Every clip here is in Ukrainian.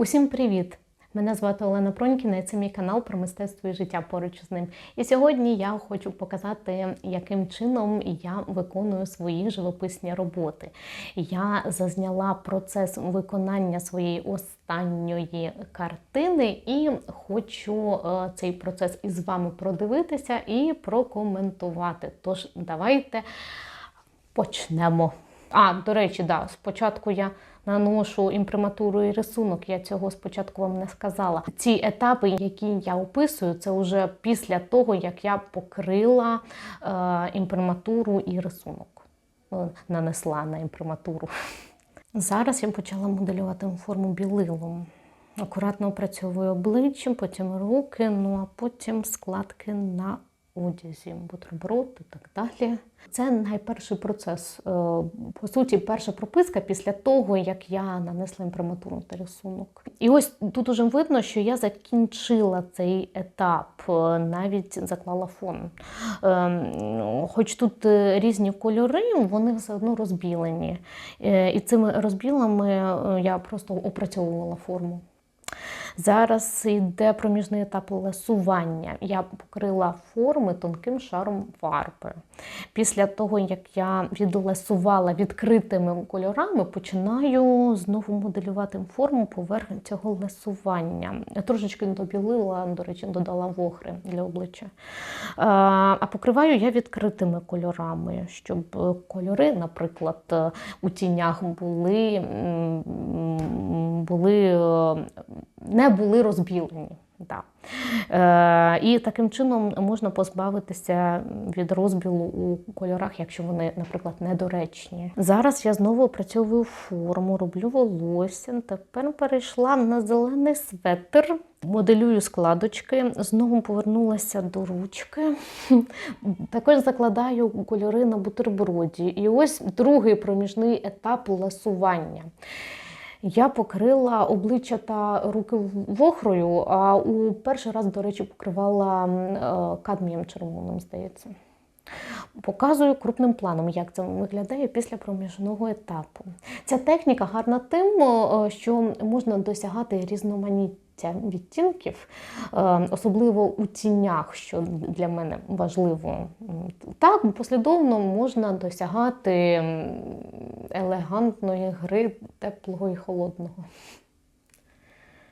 Усім привіт! Мене звати Олена Пронькіна, і це мій канал про мистецтво і життя поруч з ним. І сьогодні я хочу показати, яким чином я виконую свої живописні роботи. Я зазняла процес виконання своєї останньої картини і хочу е, цей процес із вами продивитися і прокоментувати. Тож, давайте почнемо. А, до речі, да, спочатку я наношу імприматуру і рисунок. Я цього спочатку вам не сказала. Ці етапи, які я описую, це вже після того, як я покрила е, імприматуру і рисунок. Е, Нанесла на імприматуру. Зараз я почала моделювати форму білилом. Акуратно опрацьовую обличчя, потім руки, ну а потім складки на одязі, бутерброд і так далі. Це найперший процес. Е, По суті, перша прописка після того, як я нанесла імприматуру та рисунок. І ось тут уже видно, що я закінчила цей етап, е, навіть заклала фон. Е, Хоч тут різні кольори, вони все одно розбілені. І цими розбілами я просто опрацьовувала форму. Зараз йде проміжний етап лесування. Я покрила форми тонким шаром фарби. Після того, як я відлесувала відкритими кольорами, починаю знову моделювати форму поверх цього лесування. Я трошечки добілила, до речі, додала вохри для обличчя. А покриваю я відкритими кольорами, щоб кольори, наприклад, у тінях були, були не були розбілені. Да. Е, І таким чином можна позбавитися від розбілу у кольорах, якщо вони, наприклад, недоречні. Зараз я знову опрацьовую форму, роблю волосся. Тепер перейшла на зелений светр, моделюю складочки, знову повернулася до ручки. Також закладаю кольори на бутерброді. І ось другий проміжний етап ласування. Я покрила обличчя та руки вохрою, а у перший раз, до речі, покривала е, кадмієм червоним, здається. Показую крупним планом, як це виглядає після проміжного етапу. Ця техніка гарна тим, е, що можна досягати різноманіття відтінків, е, особливо у тінях, що для мене важливо. Так, послідовно можна досягати елегантної гри теплого і холодного.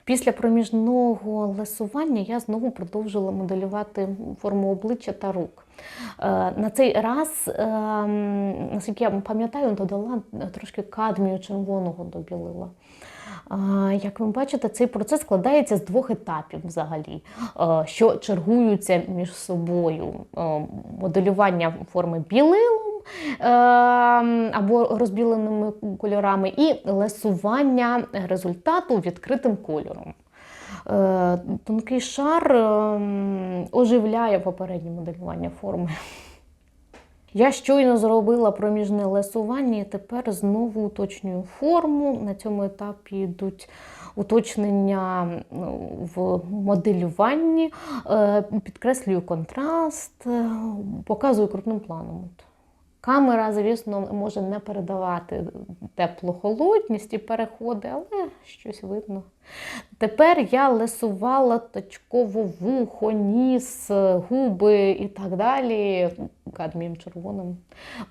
Після проміжного лесування я знову продовжила моделювати форму обличчя та рук. На цей раз, наскільки я пам'ятаю, додала трошки кадмію червоного до білила. Як ви бачите, цей процес складається з двох етапів взагалі, що чергуються між собою: моделювання форми білилом або розбіленими кольорами, і лесування результату відкритим кольором. Тонкий шар оживляє попереднє моделювання форми. Я щойно зробила проміжне лесування і тепер знову уточнюю форму. На цьому етапі йдуть уточнення в моделюванні, підкреслюю контраст, показую крупним планом. Камера, звісно, може не передавати тепло-холодність і переходи, але щось видно. Тепер я лесувала точково вухо, ніс, губи і так далі, кадмієм червоним.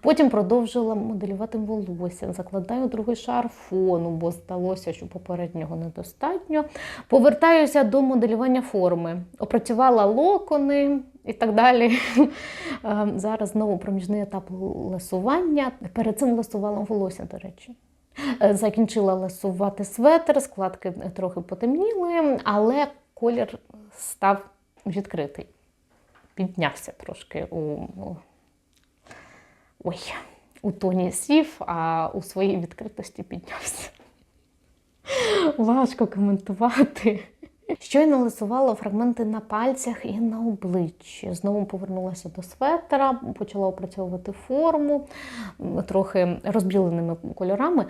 Потім продовжила моделювати волосся, закладаю другий шар фону, бо здалося, що попереднього недостатньо. Повертаюся до моделювання форми. Опрацювала локони і так далі. Зараз знову проміжний етап лесування. Перед цим лесувала волосся, до речі. Закінчила лесувати светр, складки трохи потемніли, але колір став відкритий. Піднявся трошки у ой, у тоні сів, а у своїй відкритості піднявся. Важко коментувати. Щойно лисувала фрагменти на пальцях і на обличчі. Знову повернулася до светера, почала опрацьовувати форму трохи розбіленими кольорами.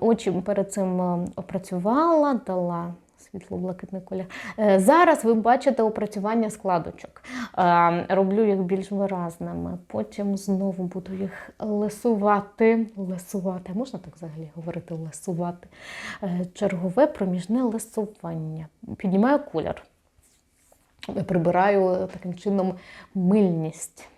Очі перед цим опрацювала, дала світло-блакитний колір. Е, Зараз ви бачите опрацювання складочок. Е, Роблю їх більш виразними. Потім знову буду їх лесувати. Лесувати. Можна так взагалі говорити? Лесувати. Е, Чергове проміжне лесування. Піднімаю колір. Прибираю таким чином мильність.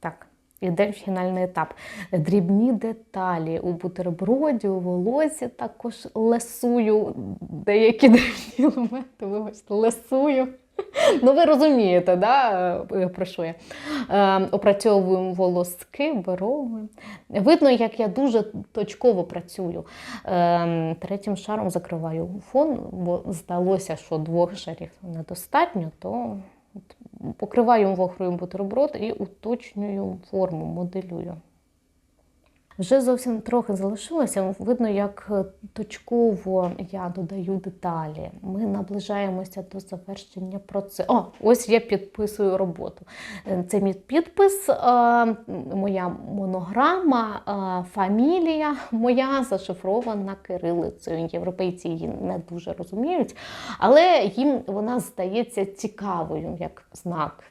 Так. Іде фінальний етап. Дрібні деталі у бутерброді, у волосі також лесую. Деякі дрібні елементи, вибачте, лесую. Ну, ви розумієте, да, е, про що я? Е, опрацьовуємо волоски, вировуємо. Видно, як я дуже точково працюю. Е, третім шаром закриваю фон, бо здалося, що двох шарів недостатньо, то покриваю вохрою бутерброд і уточнюю форму, моделюю. Вже зовсім трохи залишилося. Видно, як е, точково я додаю деталі. Ми наближаємося до завершення процесу. О, ось я підписую роботу. Е, Це мій підпис, е, моя монограма, фамілія моя зашифрована кирилицею. Європейці її не дуже розуміють, але їм вона здається цікавою як знак.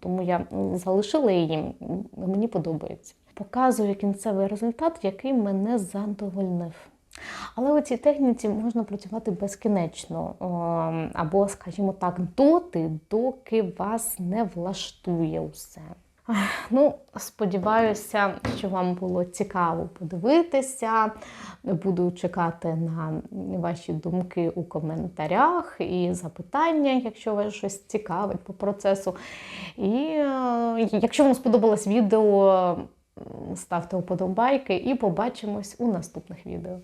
Тому я залишила її, мені подобається. Показую кінцевий результат, який мене задовольнив. Але у цій техніці можна працювати безкінечно, або, скажімо так, доти, доки вас не влаштує усе. Ну, сподіваюся, що вам було цікаво подивитися. Буду чекати на ваші думки у коментарях і запитання, якщо вас щось цікавить по процесу. І е, якщо вам сподобалось відео, ставте вподобайки і побачимось у наступних відео.